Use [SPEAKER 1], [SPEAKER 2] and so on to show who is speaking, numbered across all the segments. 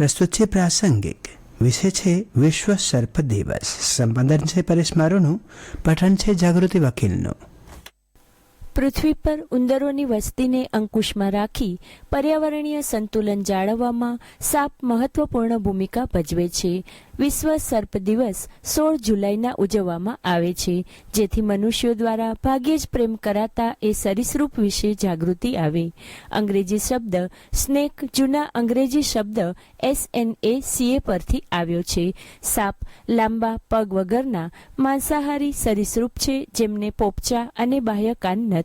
[SPEAKER 1] પ્રસ્તુત છે પ્રાસંગિક વિષય છે વિશ્વ સર્પ દિવસ. સંપાદન છે પરેશ મારોનું પઠન છે જાગૃતિ વકીલનું.
[SPEAKER 2] પૃથ્વી પર ઉંદરોની વસ્તીને અંકુશમાં રાખી પર્યાવરણીય સંતુલન જાળવવામાં સાપ મહત્વપૂર્ણ ભૂમિકા ભજવે છે. વિશ્વ સર્પ દિવસ સોળ જુલાઈના ઉજવવામાં આવે છે, જેથી મનુષ્યો દ્વારા ભાગ્યે જ પ્રેમ કરાતા એ સરિસરૂપ વિશે જાગૃતિ આવે. અંગ્રેજી શબ્દ સ્નેક, જૂના અંગ્રેજી શબ્દ એસ એન એ સીએ પરથી આવ્યો છે. સાપ લાંબા પગ વગરના માંસાહારી સરિસરૂપ છે, જેમને પોપચા અને બાહ્ય કાન નથી.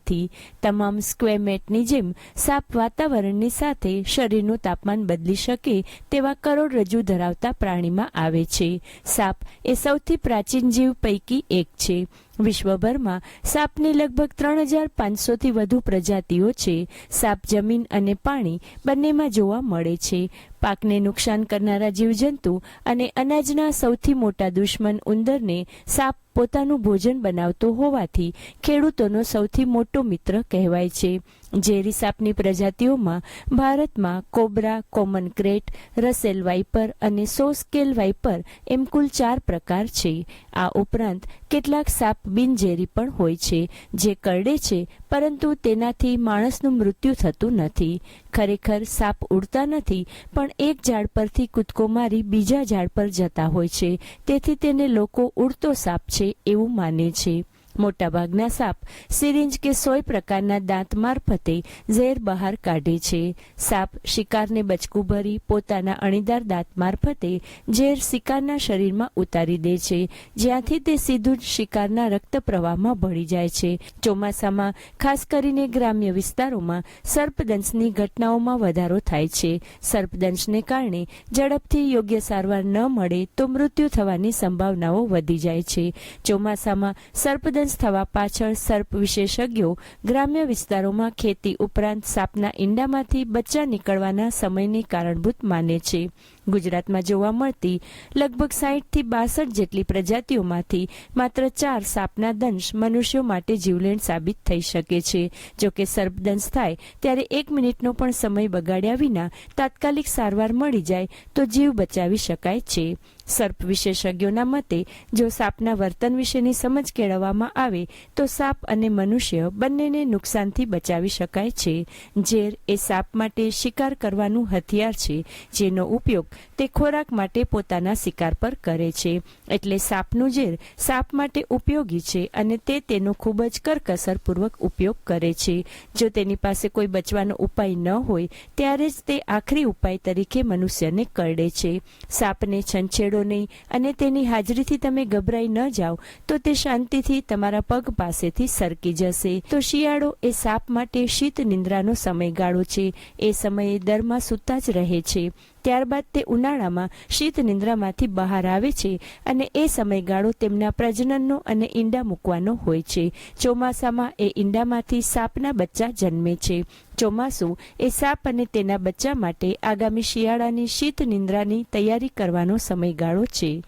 [SPEAKER 2] તમામ સ્ક્વેમેટની જેમ સાપ વાતાવરણની સાથે શરીરનું તાપમાન બદલી શકે તેવા કરોડરજ્જુ ધરાવતા પ્રાણીમાં આવે છે. સાપ એ સૌથી પ્રાચીન જીવ પૈકી એક છે. વિશ્વભરમાં સાપની લગભગ ત્રણ હજાર પાંચસોથી વધુ પ્રજાતિઓ છે. સાપ જમીન અને પાણી બંનેમાં જોવા મળે છે. પાકને નુકસાન કરનારા જીવજંતુ અને અનાજના સૌથી મોટા દુશ્મન ઉંદરને સાપ પોતાનું ભોજન બનાવતો હોવાથી ખેડૂતોનો સૌથી મોટો મિત્ર કહેવાય છે. ઝેરી સાપની પ્રજાતિઓમાં ભારતમાં cobra, common krait, Russell viper અને સોસ્કેલ વાઇપર એમ કુલ ચાર પ્રકાર છે. આ ઉપરાંત કેટલાક સાપ બિનઝેરી પણ હોય છે, જે કરડે છે, પરંતુ તેનાથી માણસનું મૃત્યુ થતું નથી. ખરેખર સાપ ઉડતા નથી, પણ એક ઝાડ પરથી કૂદકો મારી બીજા ઝાડ પર જતા હોય છે, તેથી તેને લોકો ઉડતો સાપ છે એવું માને છે. મોટાભાગના સાપ સિરિંજ કે સોય પ્રકારના દાંત મારફતે ઝેર બહાર કાઢે છે. સાપ શિકારને બચકું ભરી પોતાના અણીદાર દાંત મારફતે ઝેર શિકારના શરીરમાં ઉતારી દે છે, જ્યાંથી તે સીધું જ શિકારના રક્ત પ્રવાહમાં ભળી જાય છે. ચોમાસામાં, ખાસ કરીને ગ્રામ્ય વિસ્તારોમાં, સર્પદંશની ઘટનાઓમાં વધારો થાય છે. સર્પદંશને કારણે ઝડપથી યોગ્ય સારવાર ન મળે તો મૃત્યુ થવાની સંભાવનાઓ વધી જાય છે. ચોમાસામાં સર્પદંશ થવા પાછળ સર્પ વિશેષજ્ઞો ગ્રામ્ય વિસ્તારોમાં ખેતી ઉપરાંત સાપના ઈંડામાંથી બચ્ચા નીકળવાના સમયને કારણભૂત માને છે. ગુજરાતમાં જોવા મળતી લગભગ સાહીઠથી બાસઠ જેટલી પ્રજાતિઓમાંથી માત્ર ચાર સાપના દંશ મનુષ્યો માટે જીવલેણ સાબિત થઈ શકે છે. જો કે સર્પદંશ થાય ત્યારે એક મિનિટનો પણ સમય બગાડ્યા વિના તાત્કાલિક સારવાર મળી જાય તો જીવ બચાવી શકાય છે. સર્પ વિશેષજ્ઞોના મતે, જો સાપના વર્તન વિશેની સમજ કેળવવામાં આવે, તો સાપ અને મનુષ્ય બંનેને નુકસાનથી બચાવી શકાય છે. ઝેર એ સાપ માટે શિકાર કરવાનું હથિયાર છે, જેનો ઉપયોગ તે ખોરાક માટે પોતાના શિકાર પર કરે છે. એટલે સાપનું ઝેર સાપ માટે ઉપયોગી છે અને તે તેનો ખૂબ જ કરકસરપૂર્વક ઉપયોગ કરે છે. જો તેની પાસે કોઈ બચવાનો ઉપાય ન હોય, ત્યારે જ તે આખરી ઉપાય તરીકે મનુષ્યને કરડે છે. સાપને છંછેડો નહીં અને તેની હાજરીથી તમે ગભરાઈ ન જાઓ, તો તે શાંતિથી તમારા પગ પાસેથી સરકી જશે. તો શિયાળો એ સાપ માટે શીત નિંદ્રાનો સમયગાળો છે. એ સમયે દરમાં સૂતા જ રહે છે. ત્યારબાદ તે ઉનાળામાં શીત નિંદ્રામાંથી બહાર આવે છે અને એ સમયગાળો તેમના પ્રજનનનો અને ઈંડા મૂકવાનો હોય છે. ચોમાસામાં એ ઈંડામાંથી સાપના બચ્ચા જન્મે છે. ચોમાસું એ સાપ અને તેના બચ્ચા માટે આગામી શિયાળાની શીત નિંદ્રાની તૈયારી કરવાનો સમયગાળો છે.